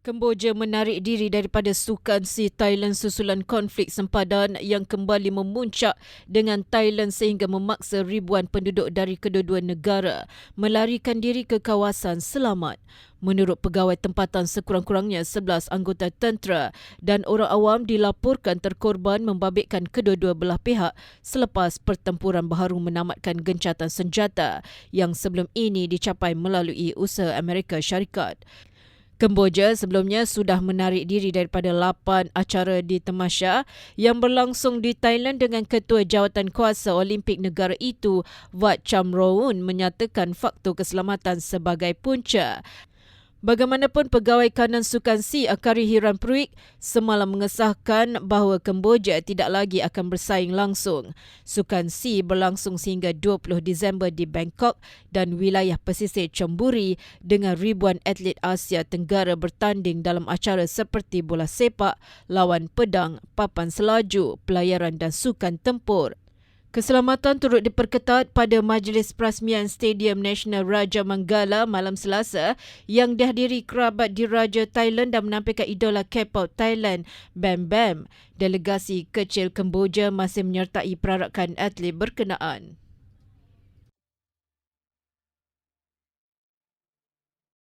Kemboja menarik diri daripada sukan si Thailand susulan konflik sempadan yang kembali memuncak dengan Thailand sehingga memaksa ribuan penduduk dari kedua-dua negara melarikan diri ke kawasan selamat. Menurut pegawai tempatan sekurang-kurangnya 11 anggota tentera dan orang awam dilaporkan terkorban membabitkan kedua-dua belah pihak selepas pertempuran baharu menamatkan gencatan senjata yang sebelum ini dicapai melalui usaha Amerika Syarikat. Kemboja sebelumnya sudah menarik diri daripada lapan acara di Temasya yang berlangsung di Thailand dengan Ketua Jawatan Kuasa Olimpik negara itu, Wat Chamroun menyatakan faktor keselamatan sebagai punca. Bagaimanapun pegawai kanan sukan C Akari Hiran Pruik semalam mengesahkan bahawa Kemboja tidak lagi akan bersaing langsung. Sukan C berlangsung sehingga 20 Disember di Bangkok dan wilayah pesisir Chonburi dengan ribuan atlet Asia Tenggara bertanding dalam acara seperti bola sepak, lawan pedang, papan selaju, pelayaran dan sukan tempur. Keselamatan turut diperketat pada Majlis Perasmian Stadium National Raja Manggala malam Selasa yang dihadiri kerabat diraja Thailand dan menampilkan idola K-pop Thailand, Bam Bam. Delegasi kecil Kemboja masih menyertai perarakan atlet berkenaan.